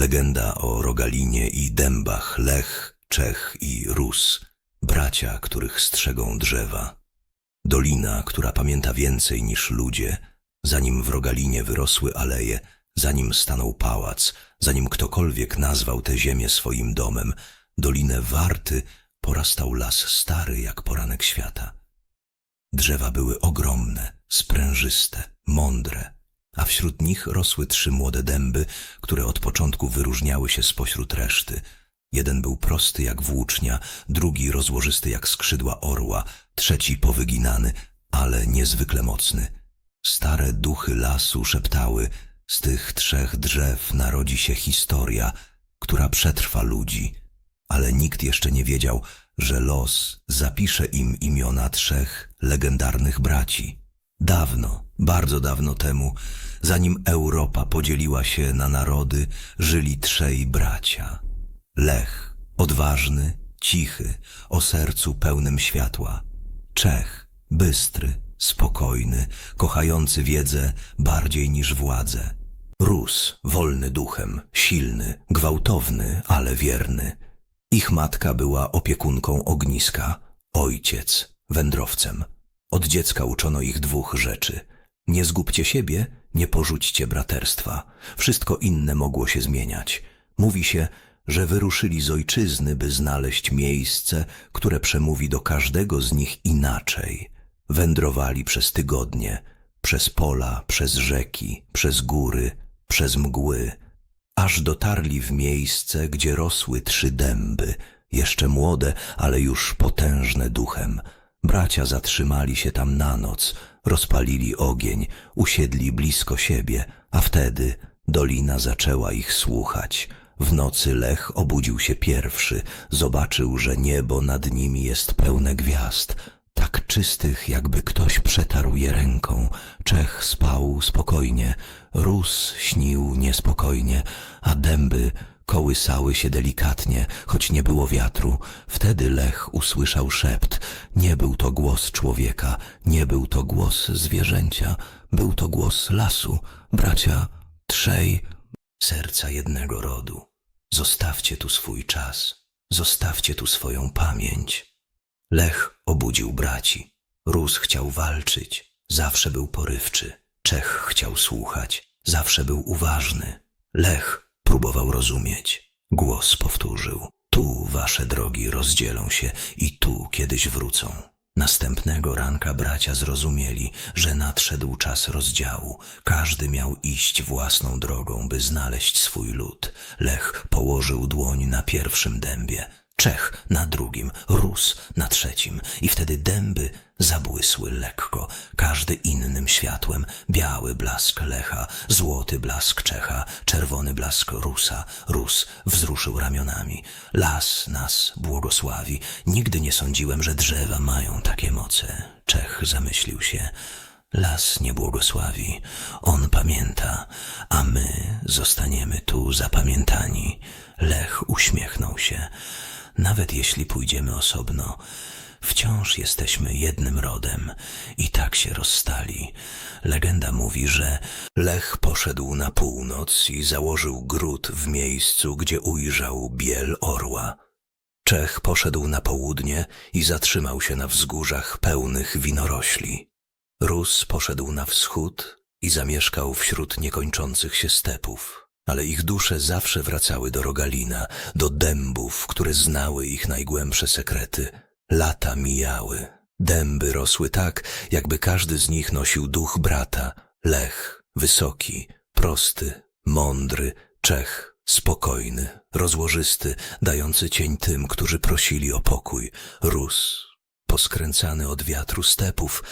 Legenda o Rogalinie i dębach Lech, Czech i Rus, bracia, których strzegą drzewa. Dolina, która pamięta więcej niż ludzie, zanim w Rogalinie wyrosły aleje, zanim stanął pałac, zanim ktokolwiek nazwał tę ziemię swoim domem, dolinę Warty porastał las stary jak poranek świata. Drzewa były ogromne, sprężyste, mądre, a wśród nich rosły trzy młode dęby, które od początku wyróżniały się spośród reszty. Jeden był prosty jak włócznia, drugi rozłożysty jak skrzydła orła, trzeci powyginany, ale niezwykle mocny. Stare duchy lasu szeptały, z tych trzech drzew narodzi się historia, która przetrwa ludzi, ale nikt jeszcze nie wiedział, że los zapisze im imiona trzech legendarnych braci. Dawno, bardzo dawno temu, zanim Europa podzieliła się na narody, żyli trzej bracia. Lech, odważny, cichy, o sercu pełnym światła. Czech, bystry, spokojny, kochający wiedzę bardziej niż władzę. Rus, wolny duchem, silny, gwałtowny, ale wierny. Ich matka była opiekunką ogniska, ojciec wędrowcem. Od dziecka uczono ich dwóch rzeczy. Nie zgubcie siebie, nie porzućcie braterstwa. Wszystko inne mogło się zmieniać. Mówi się, że wyruszyli z ojczyzny, by znaleźć miejsce, które przemówi do każdego z nich inaczej. Wędrowali przez tygodnie, przez pola, przez rzeki, przez góry, przez mgły, aż dotarli w miejsce, gdzie rosły trzy dęby, jeszcze młode, ale już potężne duchem. Bracia zatrzymali się tam na noc, rozpalili ogień, usiedli blisko siebie, a wtedy dolina zaczęła ich słuchać. W nocy Lech obudził się pierwszy, zobaczył, że niebo nad nimi jest pełne gwiazd, tak czystych, jakby ktoś przetarł je ręką. Czech spał spokojnie, Rus śnił niespokojnie, a dęby kołysały się delikatnie, choć nie było wiatru. Wtedy Lech usłyszał szept. Nie był to głos człowieka, nie był to głos zwierzęcia, był to głos lasu. Bracia trzej, serca jednego rodu. Zostawcie tu swój czas, zostawcie tu swoją pamięć. Lech obudził braci. Rus chciał walczyć, zawsze był porywczy. Czech chciał słuchać, zawsze był uważny. Lech próbował rozumieć. Głos powtórzył. Tu wasze drogi rozdzielą się i tu kiedyś wrócą. Następnego ranka bracia zrozumieli, że nadszedł czas rozdziału. Każdy miał iść własną drogą, by znaleźć swój lud. Lech położył dłoń na pierwszym dębie, Czech na drugim, Rus na trzecim i wtedy dęby zabłysły lekko, każdy innym światłem, biały blask Lecha, złoty blask Czecha, czerwony blask Rusa. Rus wzruszył ramionami. Las nas błogosławi. Nigdy nie sądziłem, że drzewa mają takie moce. Czech zamyślił się. Las nie błogosławi, on pamięta, a my zostaniemy tu zapamiętani. Lech uśmiechnął się. Nawet jeśli pójdziemy osobno, wciąż jesteśmy jednym rodem i tak się rozstali. Legenda mówi, że Lech poszedł na północ i założył gród w miejscu, gdzie ujrzał biel orła. Czech poszedł na południe i zatrzymał się na wzgórzach pełnych winorośli. Rus poszedł na wschód i zamieszkał wśród niekończących się stepów. Ale ich dusze zawsze wracały do Rogalina, do dębów, które znały ich najgłębsze sekrety. Lata mijały. Dęby rosły tak, jakby każdy z nich nosił duch brata. Lech, wysoki, prosty, mądry, Czech, spokojny, rozłożysty, dający cień tym, którzy prosili o pokój. Rus, poskręcany od wiatru stepów,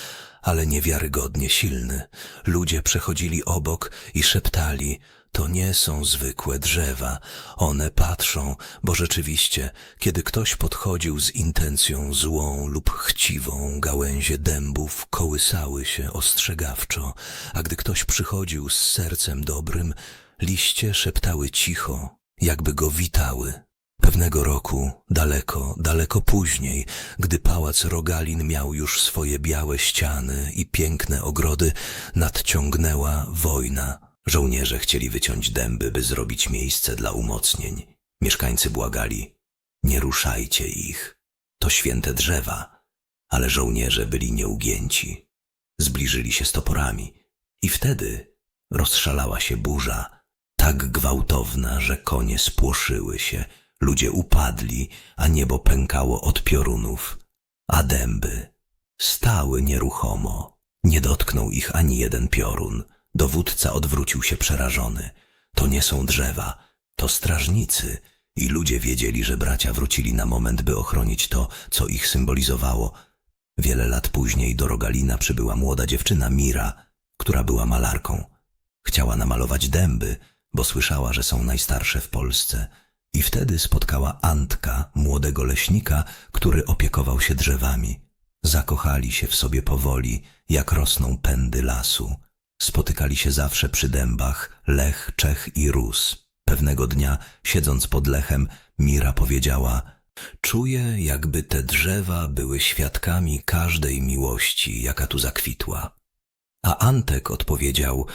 ale niewiarygodnie silny. Ludzie przechodzili obok i szeptali, to nie są zwykłe drzewa. One patrzą, bo rzeczywiście, kiedy ktoś podchodził z intencją złą lub chciwą, gałęzie dębów kołysały się ostrzegawczo, a gdy ktoś przychodził z sercem dobrym, liście szeptały cicho, jakby go witały. Pewnego roku, daleko, daleko później, gdy pałac Rogalin miał już swoje białe ściany i piękne ogrody, nadciągnęła wojna. Żołnierze chcieli wyciąć dęby, by zrobić miejsce dla umocnień. Mieszkańcy błagali, nie ruszajcie ich. To święte drzewa. Ale żołnierze byli nieugięci. Zbliżyli się z toporami i wtedy rozszalała się burza, tak gwałtowna, że konie spłoszyły się, ludzie upadli, a niebo pękało od piorunów, a dęby stały nieruchomo. Nie dotknął ich ani jeden piorun. Dowódca odwrócił się przerażony. To nie są drzewa, to strażnicy. I ludzie wiedzieli, że bracia wrócili na moment, by ochronić to, co ich symbolizowało. Wiele lat później do Rogalina przybyła młoda dziewczyna Mira, która była malarką. Chciała namalować dęby, bo słyszała, że są najstarsze w Polsce. I wtedy spotkała Antka, młodego leśnika, który opiekował się drzewami. Zakochali się w sobie powoli, jak rosną pędy lasu. Spotykali się zawsze przy dębach Lech, Czech i Rus. Pewnego dnia, siedząc pod Lechem, Mira powiedziała Czuję, jakby te drzewa były świadkami każdej miłości, jaka tu zakwitła. A Antek odpowiedział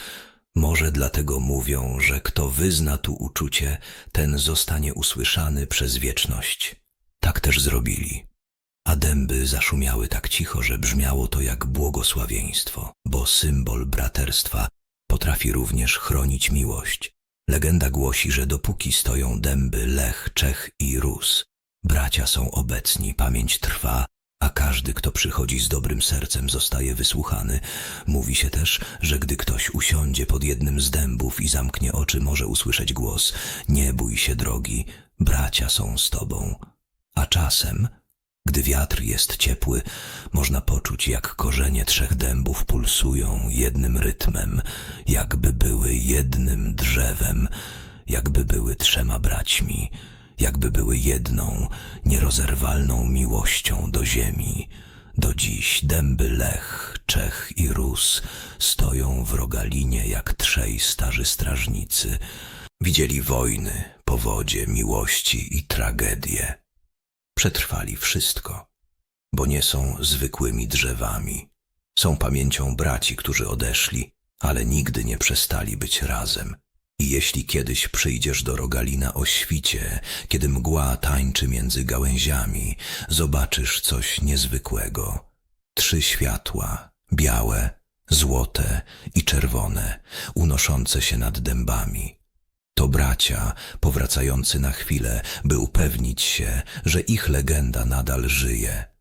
Może dlatego mówią, że kto wyzna tu uczucie, ten zostanie usłyszany przez wieczność. Tak też zrobili. A dęby zaszumiały tak cicho, że brzmiało to jak błogosławieństwo, bo symbol braterstwa potrafi również chronić miłość. Legenda głosi, że dopóki stoją dęby Lech, Czech i Rus, bracia są obecni, pamięć trwa, a każdy, kto przychodzi z dobrym sercem, zostaje wysłuchany. Mówi się też, że gdy ktoś usiądzie pod jednym z dębów i zamknie oczy, może usłyszeć głos: Nie bój się, drogi, bracia są z tobą. A czasem, gdy wiatr jest ciepły, można poczuć, jak korzenie trzech dębów pulsują jednym rytmem, jakby były jednym drzewem, jakby były trzema braćmi, jakby były jedną, nierozerwalną miłością do ziemi. Do dziś dęby Lech, Czech i Rus stoją w rogalinie jak trzej starzy strażnicy. Widzieli wojny, powodzie, miłości i tragedie przetrwali wszystko, bo nie są zwykłymi drzewami. Są pamięcią braci, którzy odeszli, ale nigdy nie przestali być razem. I jeśli kiedyś przyjdziesz do Rogalina o świcie, kiedy mgła tańczy między gałęziami, zobaczysz coś niezwykłego. Trzy światła, białe, złote i czerwone, unoszące się nad dębami. To bracia, powracający na chwilę, by upewnić się, że ich legenda nadal żyje.